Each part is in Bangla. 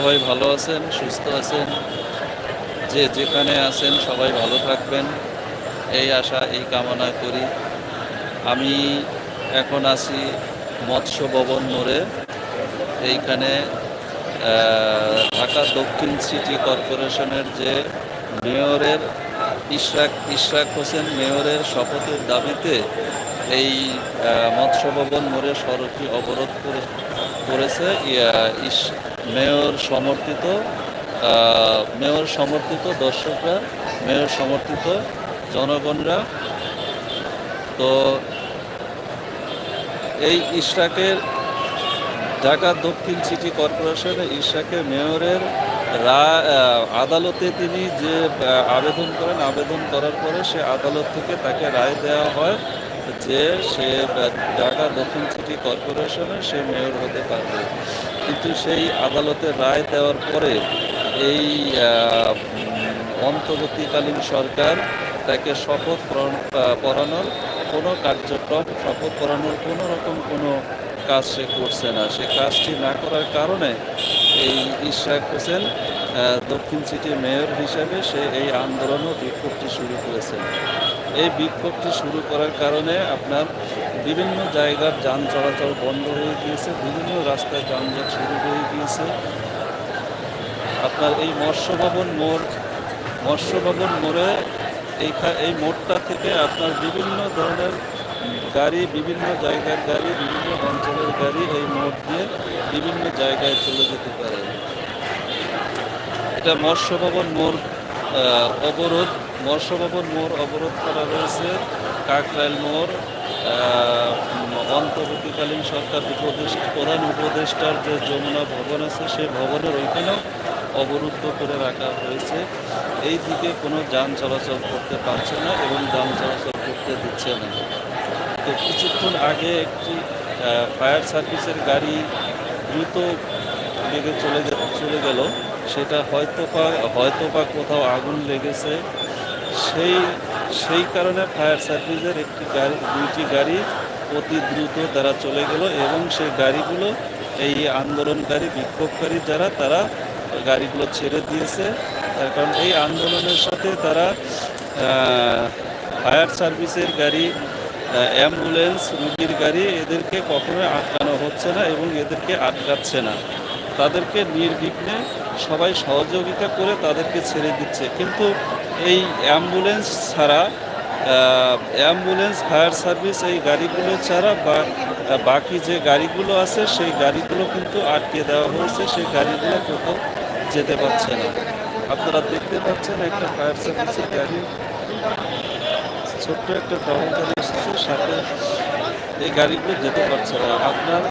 সবাই ভালো আছেন, সুস্থ আছেন, যে যেখানে আছেন সবাই ভালো থাকবেন। এই আশা, এই কামনা করি। আমি এখন আছি মৎস্য ভবন মোড়ে। এইখানে ঢাকা দক্ষিণ সিটি কর্পোরেশনের যে মেয়রের ইশরাক ইশরাক হোসেন মেয়রের শপথের দাবিতে এই মৎস্য ভবন মোড়ে সড়কটি অবরোধ করে, করেছে মেয়র সমর্থিত মেয়র সমর্থিত দর্শকরা, মেয়র সমর্থিত জনগণরা। তো এই ইশরাকের ঢাকা দক্ষিণ সিটি কর্পোরেশনে ইশাকে মেয়রের আদালতে তিনি যে আবেদন করেন, আবেদন করার পরে সে আদালত থেকে তাকে রায় দেওয়া হয় যে সে ঢাকা দক্ষিণ সিটি কর্পোরেশনে সে মেয়র হতে পারবে। কিন্তু সেই আদালতের রায় দেওয়ার পরে এই অন্তর্বর্তীকালীন সরকার তাকে শপথ পড়ানোর কোনো কার্যক্রম, শপথ পড়ানোর কোনো রকম কোনো কাজ সে করছে না। সে কাজটি না করার কারণে এই ইশরাক হোসেন দক্ষিণ সিটির মেয়র হিসেবে সে এই আন্দোলন ও বিক্ষোভটি শুরু করেছেন এই বিক্ষোভটি শুরু করার কারণে আপনার বিভিন্ন জায়গার যান চলাচল বন্ধ হয়ে গিয়েছে, বিভিন্ন রাস্তায় যানজট শুরু হয়ে গিয়েছে। আপনার এই মৎস্যভবন মোড় মৎস্য ভবন মোড়ে এইখা, এই মোড়টা থেকে আপনার বিভিন্ন ধরনের গাড়ি, বিভিন্ন জায়গার গাড়ি, বিভিন্ন অঞ্চলের গাড়ি এই মোড় দিয়ে বিভিন্ন জায়গায় চলে যেতে পারে। এটা মৎস্যভবন মোড় অবরোধ মৎস্য ভবন মোড় অবরোধ করা রয়েছে কাকরাইল মোড় অন্তর্বর্তীকালীন সরকার উপদেশ প্রধান উপদেষ্টার যে যমুনা ভবন আছে সেই ভবনের ওইখানেও অবরুদ্ধ করে রাখা হয়েছে। এই দিকে কোনো যান চলাচল করতে পারছে না এবং যান চলাচল করতে দিচ্ছে না। তো কিছুক্ষণ আগে একটি ফায়ার সার্ভিসের গাড়ি দ্রুত বেগে চলে চলে গেল। সেটা হয়তো বা হয়তো বা কোথাও আগুন লেগেছে। সেই সেই কারণে ফায়ার সার্ভিসের একটি গাড়ি, দুইটি গাড়ি অতি দ্রুত তারা চলে গেল এবং সেই গাড়িগুলো, এই আন্দোলনকারী বিক্ষোভকারী যারা, তারা গাড়িগুলো ছেড়ে দিয়েছে। তার কারণ এই আন্দোলনের সাথে তারা ফায়ার সার্ভিসের গাড়ি অ্যাম্বুলেন্স, রুগীর গাড়ি এদেরকে কখনোই আটকানো হচ্ছে না এবং এদেরকে আটকাচ্ছে না। তাদেরকে নির্বিঘ্নে সবাই সহযোগিতা করে তাদেরকে ছেড়ে দিচ্ছে। কিন্তু এই অ্যাম্বুলেন্স ছাড়া অ্যাম্বুলেন্স, ফায়ার সার্ভিস এই গাড়িগুলো ছাড়া বা বাকি যে গাড়িগুলো আছে, সেই গাড়িগুলো কিন্তু আটকে দেওয়া হয়েছে। সেই গাড়িগুলো কোথাও যেতে পারছে না। আপনারা দেখতে পাচ্ছেন একটা ফায়ার সার্ভিসের গাড়ি। ছোট্ট একটা গাড়ি এসেছে সাথে এই গাড়িগুলো যেতে পারছে না। আপনার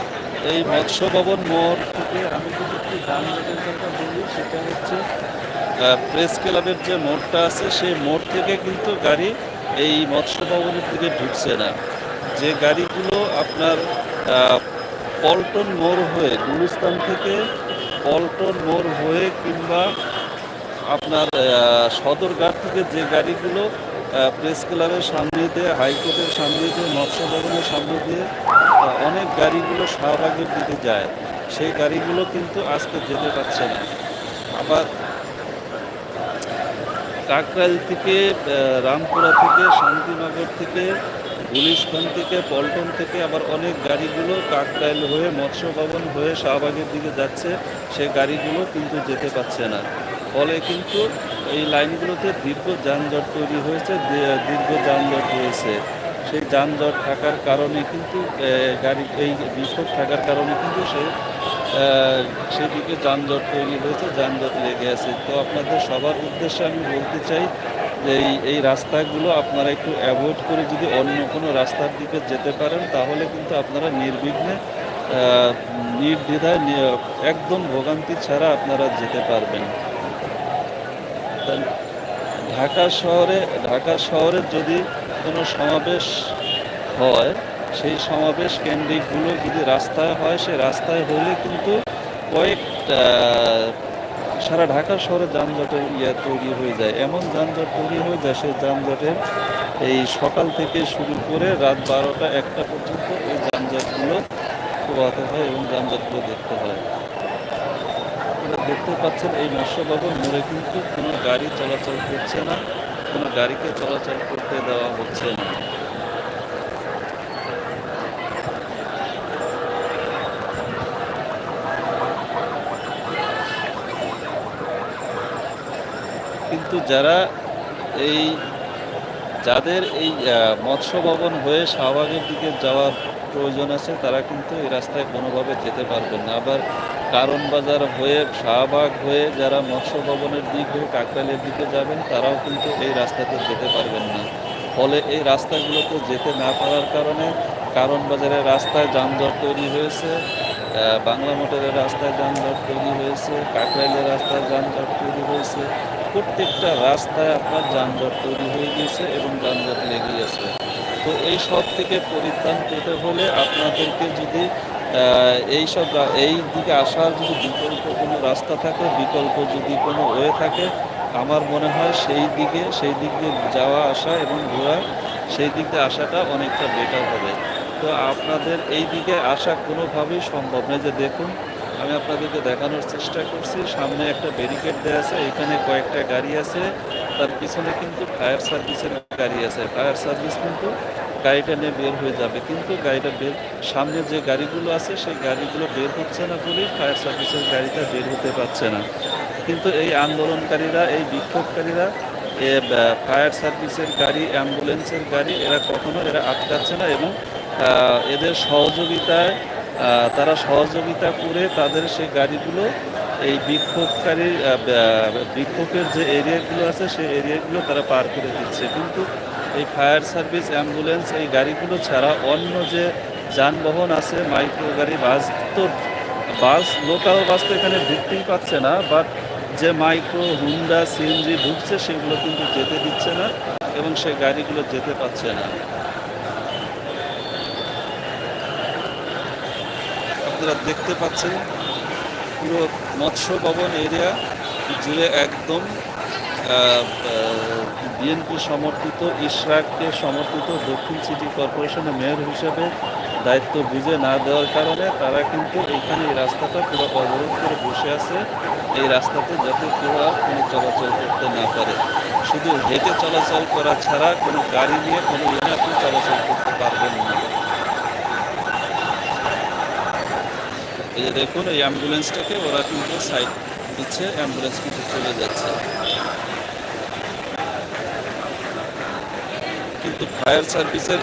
এই মৎস্য ভবন মোড় থেকে আমি যদি একটু যানজটের কথা বলি, সেটা হচ্ছে প্রেস ক্লাবের যে মোড়টা আছে, সেই মোড় থেকে কিন্তু গাড়ি এই মৎস্য ভবনের দিকে ঢুকছে না। যে গাড়িগুলো আপনার পল্টন মোড় হয়ে, গুলিস্তান থেকে পল্টন মোড় হয়ে কিংবা আপনার সদরঘাট থেকে যে গাড়িগুলো প্রেস ক্লাবের সামনে দিয়ে, হাইকোর্টের সামনে দিয়ে মৎস্য ভবনের সামনে দিয়ে অনেক গাড়িগুলো শাহবাগের দিকে যায়। সেই গাড়িগুলো কিন্তু আজকে যেতে পারছে না। আবার কাকরাইল থেকে রামপুরা থেকে, শান্তিনগর থেকে, গুলিস্তান থেকে, পল্টন থেকে আবার অনেক গাড়িগুলো কাকরাইল হয়ে, মৎস্য ভবন হয়ে শাহবাগের দিকে যাচ্ছে। সে গাড়িগুলো কিন্তু যেতে পারছে না। ফলে কিন্তু এই লাইনগুলোতে দীর্ঘ যানজট তৈরি হয়েছে দীর্ঘ যানজট হয়েছে সেই যানজট থাকার কারণে কিন্তু গাড়ি এই বিক্ষোভ থাকার কারণে কিন্তু আহ, সেদিকে যানজট তৈরি হয়েছে যানজট লেগে আছে। তো আপনাদের সবার উদ্দেশ্যে আমি বলতে চাই যে এই এই রাস্তাগুলো আপনারা একটু অ্যাভয়েড করে যদি অন্য কোনো রাস্তার দিকে যেতে পারেন তাহলে কিন্তু আপনারা নির্বিঘ্নে নির্দ্বিধায় একদম ভোগান্তি ছাড়া আপনারা যেতে পারবেন। ঢাকা শহরে ঢাকা শহরে যদি কোনো সমাবেশ হয়, সেই সমাবেশ কেন্দ্রিকগুলো যদি রাস্তায় হয়, সে রাস্তায় হলে কিন্তু কয়েক সারা ঢাকা শহরে যানজটের ইয়ে তৈরি হয়ে যায়। এমন যানজট তৈরি হয়ে যায় সেই যানজটের এই সকাল থেকে শুরু করে রাত বারোটা একটা পর্যন্ত এই যানজটগুলো পোহাতে হয় এবং যানজটগুলো দেখতে হয়। দেখতে পাচ্ছেন এই মৎস্য ভবন মোড়ে কিন্তু কোনো গাড়ি চলাচল করছে না কোনো গাড়িকে চলাচল করতে দেওয়া হচ্ছে না। কিন্তু যারা এই যাদের এই আহ, মৎস্য ভবন হয়ে শাহবাগের দিকে যাওয়ার প্রয়োজন আছে তারা কিন্তু এই রাস্তায় কোনোভাবে যেতে পারবেন না। আবার কারণ বাজার হয়ে, শাহবাগ হয়ে যারা মৎস্য ভবনের দিক হয়ে কাকরাইলের দিকে যাবেন, তারাও কিন্তু এই রাস্তাতে যেতে পারবেন না। ফলে এই রাস্তাগুলোতে যেতে না পারার কারণে কারণ বাজারের রাস্তায় যানজট তৈরি হয়েছে বাংলা মোটরের রাস্তায় যানজট তৈরি হয়েছে, কাকরাইলের রাস্তায় যানজট তৈরি হয়েছে। প্রত্যেকটা রাস্তায় আপনার যানজট তৈরি হয়ে গিয়েছে এবং যানজট লেগে গেছে তো এই সব থেকে পরিত্রাণ পেতে হলে আপনাদেরকে যদি এই সব এই দিকে আসার যদি বিকল্প কোনো রাস্তা থাকে, বিকল্প যদি কোনো ওয়ে থাকে, আমার মনে হয় সেই দিকে, সেই দিক দিয়ে যাওয়া, আসা এবং ঘোরা, সেই দিক দিয়ে আসাটা অনেকটা বেটার হবে। তো আপনাদের এই দিকে আসা কোনোভাবেই সম্ভব নয়। যে দেখুন, আমি আপনাদেরকে দেখানোর চেষ্টা করছি। সামনে একটা ব্যারিকেড দেওয়া আছে, এখানে কয়েকটা গাড়ি আছে, তার পিছনে কিন্তু ফায়ার সার্ভিসের গাড়ি আছে। ফায়ার সার্ভিস কিন্তু গাড়িটা নিয়ে বের হয়ে যাবে। কিন্তু গাড়িটা বের সামনে যে গাড়িগুলো আছে সেই গাড়িগুলো বের হচ্ছে না বলেই ফায়ার সার্ভিসের গাড়িটা বের হতে পারছে না। কিন্তু এই আন্দোলনকারীরা এই বিক্ষোভকারীরা এ, ফায়ার সার্ভিসের গাড়ি অ্যাম্বুলেন্সের গাড়ি এরা কখনো এরা আটকাচ্ছে না এবং এদের সহযোগিতায় তারা সহযোগিতা করে তাদের সেই গাড়িগুলো এই বিক্ষোভকারী বিক্ষোভের যে এরিয়াগুলো আছে সেই এরিয়াগুলো তারা পার করে দিচ্ছে। কিন্তু এই ফায়ার সার্ভিস, অ্যাম্বুলেন্স, এই গাড়িগুলো ছাড়া অন্য যে যানবাহন আছে, মাইক্রো গাড়ি, বাস, তো বাস, লোকাল বাস তো এখানে ঢুকতেই পাচ্ছে না বাট যে মাইক্রো, হুন্ডা, সিএনজি ঢুকছে, সেগুলো কিন্তু যেতে দিচ্ছে না এবং সেই গাড়িগুলো যেতে পারছে না। আপনারা দেখতে পাচ্ছেন পুরো মৎস্য ভবন এরিয়া জুড়ে একদম বিএনপি সমর্থিত ইশরাককে সমর্থিত দক্ষিণ সিটি কর্পোরেশনের মেয়র হিসেবে দায়িত্ব বুঝে না দেওয়ার কারণে তারা কিন্তু এখানে এই রাস্তাটা পুরো অবরোধ করে বসে আছে। এই রাস্তাতে যাতে কেউ আর কোনো চলাচল করতে না পারে। শুধু হেঁটে চলাচল করা ছাড়া কোনো গাড়ি নিয়ে কোনো আপনি চলাচল করতে পারবেন না। এই যে দেখুন, এই অ্যাম্বুলেন্সটাকে ওরা কিন্তু সাইড দিচ্ছে, অ্যাম্বুলেন্স কিন্তু চলে যাচ্ছে। কিন্তু ফায়ার সার্ভিসের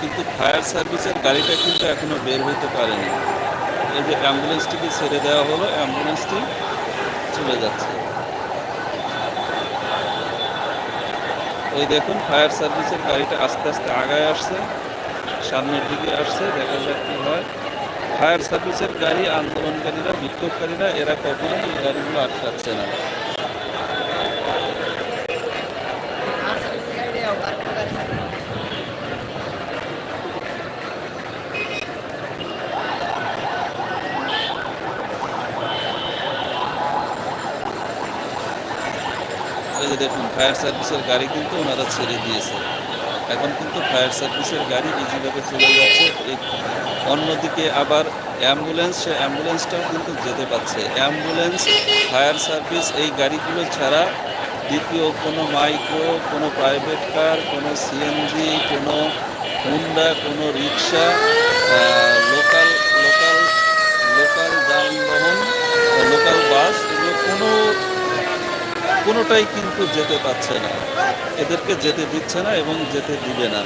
কিন্তু ফায়ার সার্ভিসের গাড়িটা কিন্তু এখনও বের হইতে পারেনি। এই যে অ্যাম্বুলেন্সটিকে ছেড়ে দেওয়া হলো, অ্যাম্বুলেন্সটি চলে যাচ্ছে। এই দেখুন, ফায়ার সার্ভিসের গাড়িটা আস্তে আস্তে আগায় আসছে, সামনের দিকে আসছে, দেখা যাক কি হয়। ফায়ার সার্ভিসের গাড়ি, আন্দোলনকারীরা, বিক্ষোভকারীরা, এরা কখনোই এই গাড়িগুলো আটকাচ্ছে না এই যে দেখুন ফায়ার সার্ভিসের গাড়ি কিন্তু ওনারা ছেড়ে দিয়েছে। এখন কিন্তু ফায়ার সার্ভিসের গাড়ি ইজিভাবে চলে যাচ্ছে। অন্যদিকে আবার অ্যাম্বুলেন্স, সে অ্যাম্বুলেন্সটাও কিন্তু যেতে পারছে। অ্যাম্বুলেন্স, ফায়ার সার্ভিস এই গাড়িগুলো ছাড়া দ্বিতীয় কোনো মাইক্রো, কোনো প্রাইভেট কার, কোনো সিএনজি, কোনো হুন্ডা, কোনো রিক্সা লোকাল লোকাল লোকাল যানবাহন লোকাল বাস, এগুলো কোনো কোনোটাই কিন্তু যেতে পারছে না। এদেরকে যেতে দিচ্ছে না এবং যেতে দিবে না।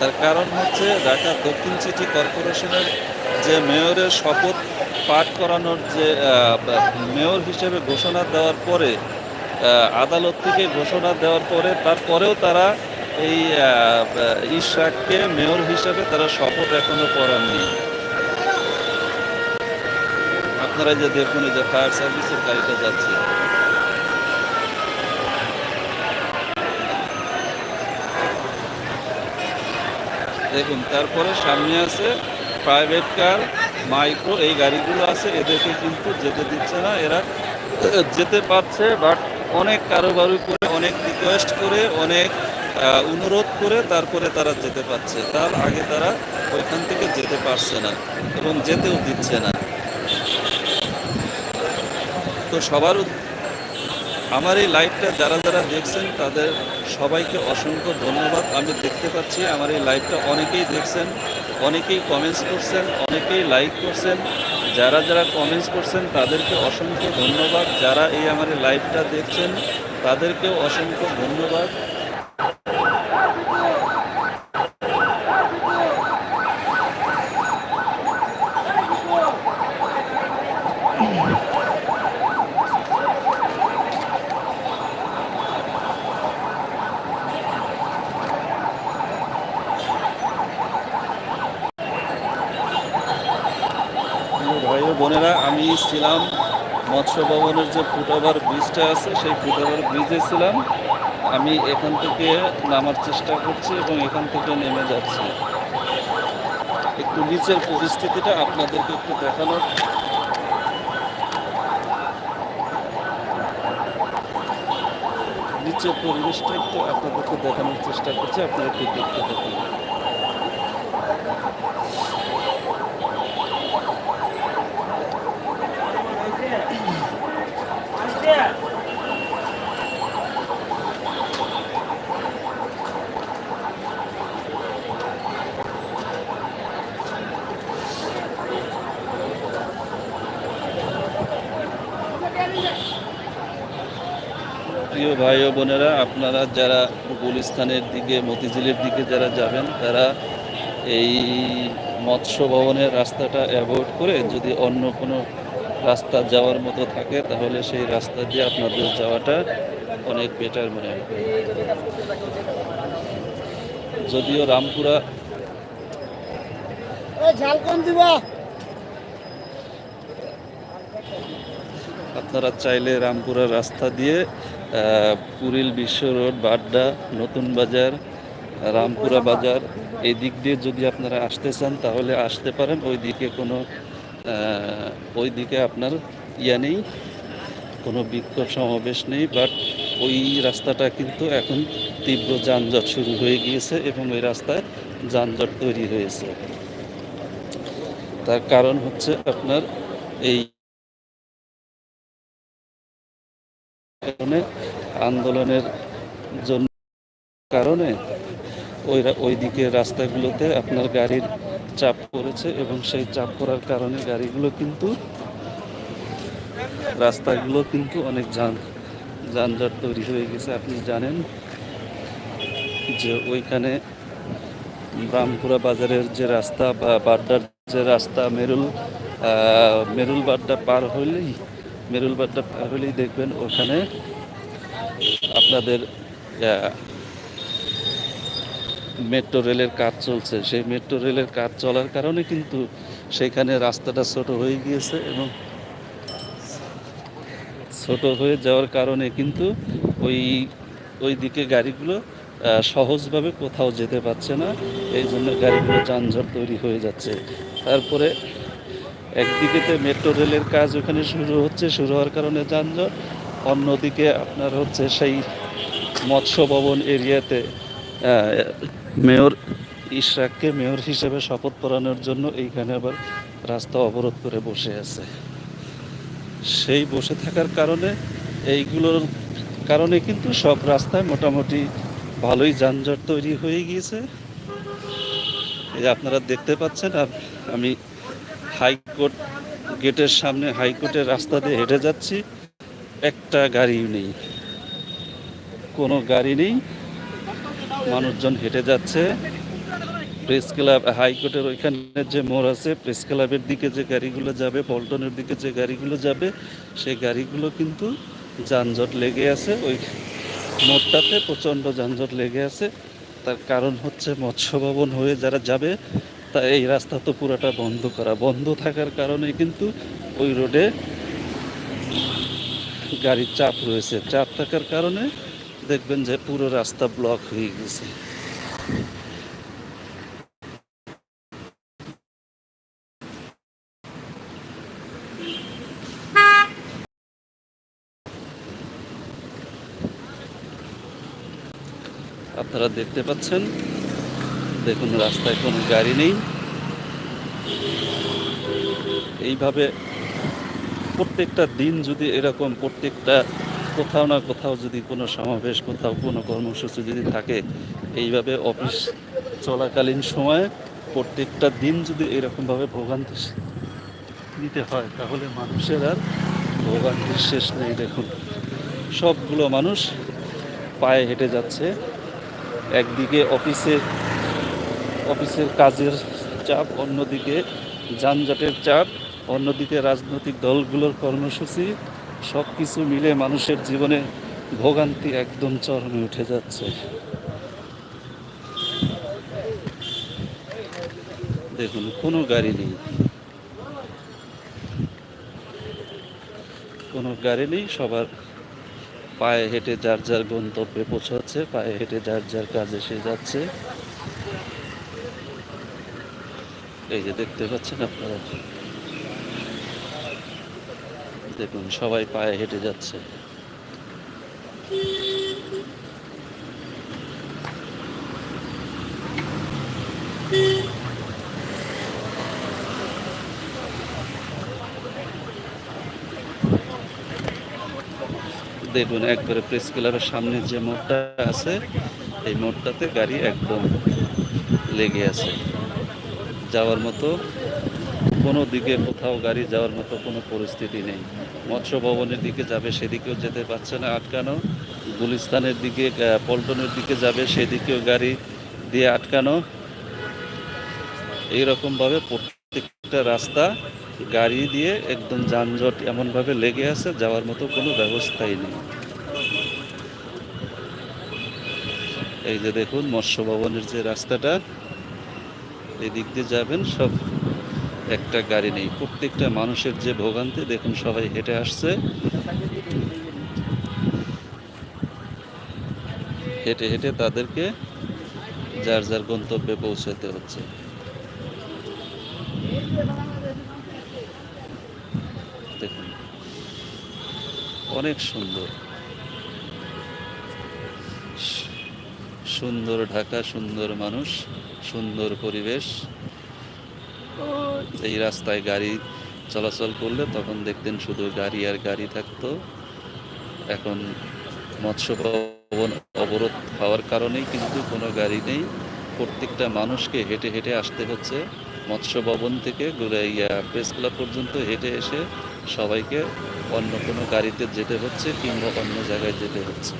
তার কারণ হচ্ছে ঢাকা দক্ষিণ সিটি কর্পোরেশনের যে মেয়রের শপথ পাঠ করানোর যে মেয়র হিসেবে ঘোষণা দেওয়ার পরে আদালত থেকে ঘোষণা দেওয়ার পরে তারপরেও তারা এই আহ, ইশরাককে মেয়র হিসেবে তারা শপথ এখনও করাননি আপনারা যে দেখুন যে ফায়ার সার্ভিসের গাড়িটা যাচ্ছে। দেখুন, তারপরে সামনে আছে প্রাইভেট কার মাইক্রো এই গাড়িগুলো আছে, এদেরকে কিন্তু যেতে দিচ্ছে না, এরা যেতে পারছে বাট অনেক কারোবারি করে অনেক রিকোয়েস্ট করে, অনেক অনুরোধ করে তারপরে তারা যেতে পারছে। তার আগে তারা ওইখান থেকে যেতে পারছে না এবং যেতেও দিচ্ছে না। তো সবার আমার এই লাইভটা যারা যারা দেখছেন, তাদের সবাইকে অসংখ্য ধন্যবাদ। আমি দেখতে পাচ্ছি আমার এই লাইভটা অনেকেই দেখছেন, অনেকেই কমেন্টস করছেন, অনেকেই লাইক করছেন। যারা যারা কমেন্টস করছেন, তাদেরকে অসংখ্য ধন্যবাদ। যারা এই আমার লাইভটা দেখছেন, তাদেরকেও অসংখ্য ধন্যবাদ প্রিয় ভাই ও বোনেরা আমি ছিলাম মৎস্য ভবনের যে ফুটওভার ব্রিজটা আছে, সেই ফুটওভার ব্রিজে ছিলাম। আমি এখান থেকে নামার চেষ্টা করছি এবং এখান থেকে নেমে যাচ্ছি। একটু নিচের পরিস্থিতিটা আপনাদেরকে একটু দেখানোর। নিচের পরিবেশটা একটু আপনাদেরকে দেখানোর চেষ্টা করছি, আপনারা একটু দেখতে থাকুন। প্রিয় ভাই ও বোনেরা আপনারা যারা গুলিস্তানের দিকে মতিঝিলের দিকে যারা যাবেন তারা এই মৎস্য ভবনের রাস্তাটা অ্যাভয়েড করে যদি অন্য কোনো রাস্তা যাওয়ার মতো থাকে তাহলে সেই রাস্তা দিয়ে আপনাদের যাওয়াটা অনেক বেটার মনে হয়। যদিও রামপুরা আপনারা চাইলে রামপুরা রাস্তা দিয়ে পুরিল বিশ্ব রোড, বাড্ডা, নতুন বাজার, রামপুরা বাজার। এই দিক দিয়ে যদি আপনারা আসতে চান, তাহলে আসতে পারেন। ওই দিকে কোনো ওই দিকে আপনার ইয়া নেই, কোনো বিক্ষোভ সমাবেশ নেই। বাট ওই রাস্তাটা কিন্তু এখন তীব্র যানজট শুরু হয়ে গিয়েছে এবং ওই রাস্তায় যানজট তৈরি হয়েছে। তার কারণ হচ্ছে আপনার এই আন্দোলনের জন্য কারণে ওই ওই দিকে রাস্তাগুলোতে আপনার গাড়ির চাপ পড়েছে এবং সেই চাপ পড়ার কারণে গাড়িগুলো কিন্তু, রাস্তাগুলো কিন্তু অনেক যান, যানজট তৈরি হয়ে গেছে। আপনি জানেন যে ওইখানে রামপুরা বাজারের যে রাস্তা বা বাড্ডার যে রাস্তা, মেরুল মেরুল বাড্ডা পার হলেই মেরুল বাড্ডা হলেই দেখবেন, ওখানে আপনাদের মেট্রো রেলের কাজ চলছে। সেই মেট্রো রেলের কাজ চলার কারণে কিন্তু সেখানে রাস্তাটা ছোট হয়ে গিয়েছে এবং ছোট হয়ে যাওয়ার কারণে কিন্তু ওই ওই দিকে গাড়িগুলো সহজভাবে কোথাও যেতে পারছে না। এই জন্য গাড়িগুলো যানজট তৈরি হয়ে যাচ্ছে। তারপরে একদিকেতে মেট্রো রেলের কাজ ওখানে শুরু হচ্ছে, শুরু হওয়ার কারণে যানজট। অন্যদিকে আপনার হচ্ছে সেই মৎস্য ভবন এরিয়াতে মেয়র ইশরাককে মেয়র হিসেবে শপথ পড়ানোর জন্য এইখানে আবার রাস্তা অবরোধ করে বসে আছে। সেই বসে থাকার কারণে এইগুলোর কারণে কিন্তু সব রাস্তায় মোটামুটি ভালোই যানজট তৈরি হয়ে গিয়েছে। এই আপনারা দেখতে পাচ্ছেন আর আমি হাইকোর্ট গেটের সামনে হাইকোর্টের রাস্তা দিয়ে হেঁটে যাচ্ছি। একটা গাড়ি নেই। কোনো গাড়ি নেই। মানুষজন হেঁটে যাচ্ছে। প্রেস ক্লাব, হাইকোর্টের ওইখানে যে মোড় আছে, প্রেস ক্লাবের দিকে যে গাড়িগুলো যাবে, পল্টনের দিকে যে গাড়িগুলো যাবে, সেই গাড়িগুলো কিন্তু যানজট লেগে আছে। ওই মোড়টাতে প্রচণ্ড যানজট লেগে আছে। তার কারণ হচ্ছে মৎস্য ভবন হয়ে যারা যাবে তা এই রাস্তা তো পুরোটা বন্ধ করা। বন্ধ থাকার কারণে কিন্তু ওই রোডে গাড়ির চাপ রয়েছে। চাপ থাকার কারণে দেখবেন যে পুরো রাস্তা ব্লক হয়ে গেছে। আপনারা দেখতে পাচ্ছেন দেখুন, রাস্তায় কোনো গাড়ি নেই। এইভাবে প্রত্যেকটা দিন যদি এরকম প্রত্যেকটা কোথাও না কোথাও যদি কোনো সমাবেশ, কোথাও কোনো কর্মসূচি যদি থাকে, এইভাবে অফিস চলাকালীন সময়ে প্রত্যেকটা দিন যদি এরকমভাবে ভোগান্তি নিতে হয়, তাহলে মানুষের আর ভোগান্তির শেষ নেই। দেখুন, সবগুলো মানুষ পায়ে হেঁটে যাচ্ছে। একদিকে অফিসে অফিসের কাজের চাপ, অন্যদিকে যানজটের চাপ, অন্যদিকে রাজনৈতিক দলগুলোর কর্মসূচি সব কিছু মিলে মানুষের জীবনে ভোগান্তি একদম চরমে উঠে যাচ্ছে। দেখুন, কোনো গাড়ি নেই। কোনো গাড়ি নেই, সবার পায়ে হেঁটে যার যার গন্তব্যে পৌঁছাচ্ছে, পায়ে হেঁটে যার যার কাজে সে যাচ্ছে। এই যে দেখতে পাচ্ছেন আপনারা? দেখুন, সবাই পায়ে হেঁটে যাচ্ছে। দেখুন, একবারে প্রেস ক্লাবের সামনে যে মোড়টা আছে, এই মোড়টাতে গাড়ি একদম লেগে আছে। যাওয়ার মতো, কোনো দিকে কোথাও গাড়ি যাওয়ার মতো কোনো পরিস্থিতি নেই। মৎস্য ভবনের দিকে যাবে, সেদিকেও যেতে পারছে না আটকানো। গুলিস্তানের দিকে পল্টনের দিকে যাবে, সেদিকেও গাড়ি দিয়ে আটকানো। এইরকমভাবে প্রত্যেকটা রাস্তা গাড়ি দিয়ে একদম যানজট এমনভাবে লেগে আছে, যাওয়ার মতো কোনো ব্যবস্থাই নেই। এই যে দেখুন, মৎস্য ভবনের যে রাস্তাটা এই দিক দিয়ে যাবেন, সব একটা গাড়ি নেই। প্রত্যেকটা মানুষের যে ভোগান্তি, দেখুন সবাই হেঁটে আসছে। হেঁটে হেঁটে তাদেরকে যার যার গন্তব্যে পৌঁছাতে হচ্ছে। দেখুন, অনেক সুন্দর সু- সুন্দর ঢাকা, সুন্দর মানুষ, সুন্দর পরিবেশ। এই রাস্তায় গাড়ি চলাচল করলে তখন দেখতেন শুধু গাড়ি আর গাড়ি থাকতো। এখন মৎস্য ভবন অবরোধ হওয়ার কারণেই কিন্তু কোনো গাড়ি নেই। প্রত্যেকটা মানুষকে হেঁটে হেঁটে আসতে হচ্ছে। মৎস্য ভবন থেকে প্রেস ক্লাব পর্যন্ত হেঁটে এসে সবাইকে অন্য কোনো গাড়িতে যেতে হচ্ছে কিংবা অন্য জায়গায় যেতে হচ্ছে।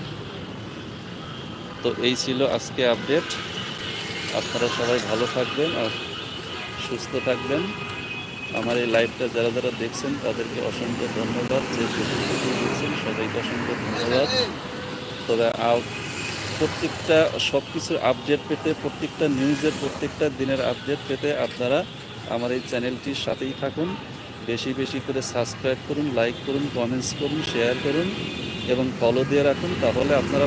তো এই ছিল আজকে আপডেট। আপনারা সবাই ভালো থাকবেন আর সুস্থ থাকবেন। আমার এই লাইভটা যারা যারা দেখছেন, তাদেরকে অসংখ্য ধন্যবাদ। যে দেখছেন সবাইকে অসংখ্য ধন্যবাদ। তবে প্রত্যেকটা সব কিছুর আপডেট পেতে, প্রত্যেকটা নিউজের প্রত্যেকটা দিনের আপডেট পেতে আপনারা আমার এই চ্যানেলটির সাথেই থাকুন। বেশি বেশি করে সাবস্ক্রাইব করুন, লাইক করুন, কমেন্টস করুন, শেয়ার করুন এবং ফলো দিয়ে রাখুন। তাহলে আপনারা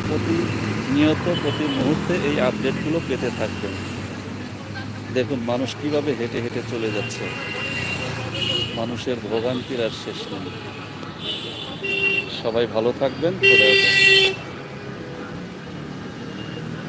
প্রতিনিয়ত প্রতি মুহূর্তে এই আপডেটগুলো পেতে থাকবেন দেখুন, মানুষ কীভাবে হেঁটে হেঁটে চলে যাচ্ছে। মানুষের ভোগান্তির আর শেষ নেই। সবাই ভালো থাকবেন।